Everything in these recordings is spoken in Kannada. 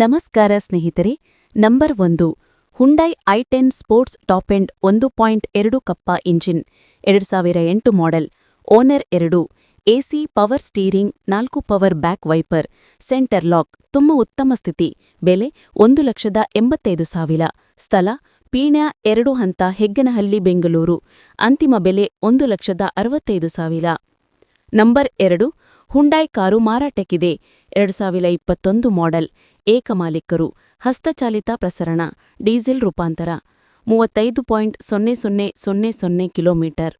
ನಮಸ್ಕಾರ ಸ್ನೇಹಿತರೆ, ನಂಬರ್ ಒಂದು Hyundai I ten sports top end ಒಂದು ಪಾಯಿಂಟ್ ಎರಡು ಕಪ್ಪ ಇಂಜಿನ್, ಎರಡು ಸಾವಿರ ಎಂಟು ಮಾಡೆಲ್ ಓನರ್ ಎರಡು, ಎಸಿ ಪವರ್ ಸ್ಟೀರಿಂಗ್ ನಾಲ್ಕು power back wiper centre lock ತುಂಬ ಉತ್ತಮ ಸ್ಥಿತಿ, ಬೆಲೆ ಒಂದು ಲಕ್ಷದ ಎಂಬತ್ತೈದು ಸಾವಿರ, ಸ್ಥಳ ಪೀಣ್ಯ ಎರಡು ಹಂತ ಹೆಗ್ಗನಹಳ್ಳಿ, ಬೆಂಗಳೂರು, ಅಂತಿಮ ಬೆಲೆ ಒಂದು ಲಕ್ಷದ ಅರವತ್ತೈದು ಸಾವಿರ. ನಂಬರ್ ಎರಡು ಹುಂಡಾಯ್ ಕಾರು ಮಾರಾಟಕ್ಕಿದೆ. ಎರಡು ಸಾವಿರ ಇಪ್ಪತ್ತೊಂದು ಮಾಡೆಲ್ ಏಕಮಾಲೀಕರು ಹಸ್ತಚಾಲಿತ ಪ್ರಸರಣ, ಡೀಸೆಲ್ ರೂಪಾಂತರ, ಮೂವತ್ತೈದು ಪಾಯಿಂಟ್ ಸೊನ್ನೆ ಸೊನ್ನೆ ಸೊನ್ನೆ ಸೊನ್ನೆ ಕಿಲೋಮೀಟರ್.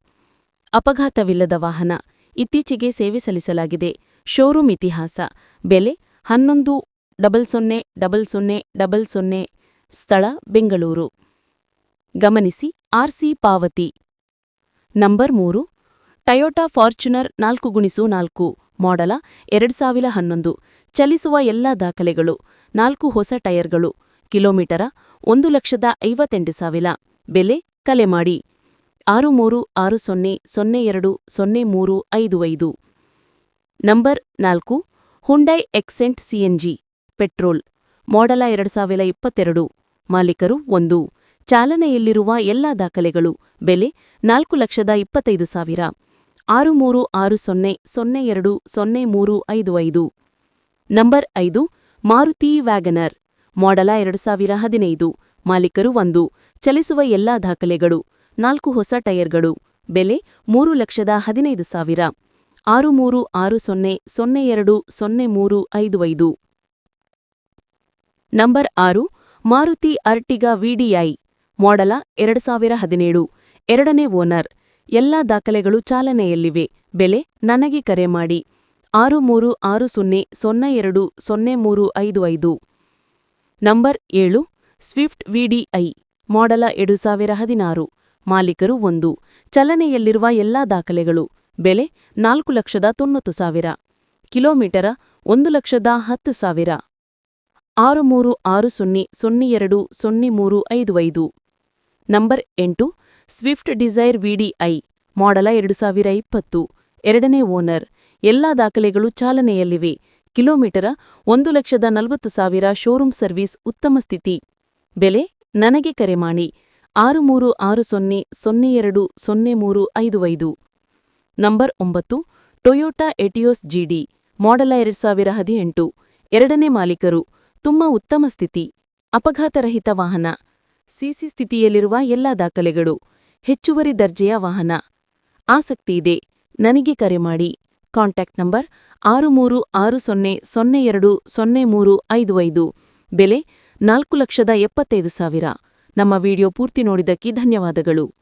ಅಪಘಾತವಿಲ್ಲದ ವಾಹನ, ಇತ್ತೀಚೆಗೆ ಸೇವೆ ಸಲ್ಲಿಸಲಾಗಿದೆ. ಶೋರೂಮ್ ಇತಿಹಾಸ, ಬೆಲೆ ಹನ್ನೊಂದು ಡಬಲ್ ಸೊನ್ನೆ ಡಬಲ್ ಸೊನ್ನೆ ಡಬಲ್ ಸೊನ್ನೆ, ಸ್ಥಳ, ಬೆಂಗಳೂರು. ಗಮನಿಸಿ ಆರ್ಸಿ ಪಾವತಿ. ನಂಬರ್ ಮೂರು ಟಯೋಟಾ ಫಾರ್ಚುನರ್ ನಾಲ್ಕು ಗುಣಿಸು ನಾಲ್ಕು. ಮಾಡೆಲ ಎರಡು ಸಾವಿರ ಹನ್ನೊಂದು. ಚಲಿಸುವ ಎಲ್ಲಾ ದಾಖಲೆಗಳು, ನಾಲ್ಕು ಹೊಸ ಟೈರ್ಗಳು, ಕಿಲೋಮೀಟರ ಒಂದು ಲಕ್ಷದ ಐವತ್ತೆಂಟು ಸಾವಿರ. ಬೆಲೆ ಕಲೆ ಮಾಡಿ. ಆರು ಮೂರು, ಆರು ಸೊನ್ನೆ ಸೊನ್ನೆ ಎರಡು, ಸೊನ್ನೆ ಮೂರು, ಐದು ಐದು. ನಂಬರ್ ನಾಲ್ಕು Hyundai Xcent CNG petrol. Model ಎರಡು ಸಾವಿರ ಇಪ್ಪತ್ತೆರಡು. ಮಾಲೀಕರು ಒಂದು. ಚಾಲನೆಯಲ್ಲಿರುವ ಎಲ್ಲಾ ದಾಖಲೆಗಳು, ಬೆಲೆ ನಾಲ್ಕು ಲಕ್ಷದ ಇಪ್ಪತ್ತೈದು ಸಾವಿರ. ಆರು ಮೂರು ಆರು ಸೊನ್ನೆ ಸೊನ್ನೆ ಎರಡು ಸೊನ್ನೆ ಮೂರು ಐದು ಐದು. ನಂಬರ್ ಐದು, ಮಾರುತಿ ವ್ಯಾಗನರ್. ಮಾಡೆಲ ಎರಡು ಸಾವಿರ ಹದಿನೈದು. ಮಾಲೀಕರು ಒಂದು. ಚಲಿಸುವ ಎಲ್ಲಾ ದಾಖಲೆಗಳು. ನಾಲ್ಕು ಹೊಸ ಟೈರ್ಗಳು. ಬೆಲೆ ಮೂರು ಲಕ್ಷದ ಹದಿನೈದು ಸಾವಿರ. ಆರು ಮೂರು ಆರು ಸೊನ್ನೆ ಸೊನ್ನೆ ಎರಡು ಸೊನ್ನೆ ಮೂರು ಐದು ಐದು. ನಂಬರ್ ಆರು, ಮಾರುತಿ ಅರ್ಟಿಗಾ ವಿಡಿಐ ಮಾಡೆಲ ಎರಡು ಸಾವಿರ ಹದಿನೇಳು. ಎರಡನೇ ಓನರ್. ಎಲ್ಲಾ ದಾಖಲೆಗಳು ಚಾಲನೆಯಲ್ಲಿವೆ. ಬೆಲೆ ನನಗೆ ಕರೆ ಮಾಡಿ. ಆರು ಮೂರು ಆರು ಸೊನ್ನೆ ಸೊನ್ನೆ ಎರಡು ಸೊನ್ನೆ ಮೂರು ಐದು ಐದು. ನಂಬರ್ ಏಳು, ಸ್ವಿಫ್ಟ್ ವಿಡಿಐ ಮಾಡಲ ಎರಡು ಸಾವಿರ ಹದಿನಾರು. ಮಾಲೀಕರು ಒಂದು. ಚಲನೆಯಲ್ಲಿರುವ ಎಲ್ಲಾ ದಾಖಲೆಗಳು. ಬೆಲೆ ನಾಲ್ಕು ಲಕ್ಷದ ತೊಂಬತ್ತು ಸಾವಿರ. ಕಿಲೋಮೀಟರ ಒಂದು ಲಕ್ಷದ ಹತ್ತು ಸಾವಿರ. ಆರು ಮೂರು ಆರು ಸೊನ್ನೆ ಸೊನ್ನೆ ಎರಡು ಸೊನ್ನೆ ಮೂರು ಐದು ಐದು. ನಂಬರ್ ಎಂಟು ಸ್ವಿಫ್ಟ್ ಡಿಸೈರ್ ವಿಡಿಐ ಮಾಡಲ ಎರಡು ಸಾವಿರ ಇಪ್ಪತ್ತು ಎರಡನೇ ಓನರ್. ಎಲ್ಲಾ ದಾಖಲೆಗಳು ಚಾಲನೆಯಲ್ಲಿವೆ. ಕಿಲೋಮೀಟರ ಒಂದು ಲಕ್ಷದ ನಲವತ್ತು ಸಾವಿರ ಶೋರೂಮ್ ಸರ್ವಿಸ್ ಉತ್ತಮ ಸ್ಥಿತಿ. ಬೆಲೆ ನನಗೆ ಕರೆ ಮಾಡಿ. ಆರು ಮೂರು ಆರು ಸೊನ್ನೆ ಸೊನ್ನೆ ಎರಡು ಸೊನ್ನೆ ಮೂರು ಐದು ಐದು. ನಂಬರ್ ಒಂಬತ್ತು. ಟೊಯೋಟಾ ಎಟಿಯೋಸ್ ಜಿಡಿ ಮಾಡಲ ಎರಡು ಸಾವಿರ ಹದಿನೆಂಟು ಎರಡನೇ ಮಾಲೀಕರು. ತುಂಬ ಉತ್ತಮ ಸ್ಥಿತಿ. ಅಪಘಾತರಹಿತ ವಾಹನ. ಸಿಸಿ ಸ್ಥಿತಿಯಲ್ಲಿರುವ ಎಲ್ಲಾ ದಾಖಲೆಗಳು. ಹೆಚ್ಚುವರಿ ದರ್ಜೆಯ ವಾಹನ. ಆಸಕ್ತಿಯಿದೆ ನನಗೆ ಕರೆ ಮಾಡಿ. ಕಾಂಟ್ಯಾಕ್ಟ್ ನಂಬರ್ ಆರು ಮೂರು ಆರು ಸೊನ್ನೆ ಸೊನ್ನೆ ಎರಡು ಸೊನ್ನೆ ಮೂರು ಐದು ಐದು. ಬೆಲೆ ನಾಲ್ಕು ಲಕ್ಷದ ಎಪ್ಪತ್ತೈದು ಸಾವಿರ. ನಮ್ಮ ವಿಡಿಯೋ ಪೂರ್ತಿ ನೋಡಿದ್ದಕ್ಕೆ ಧನ್ಯವಾದಗಳು.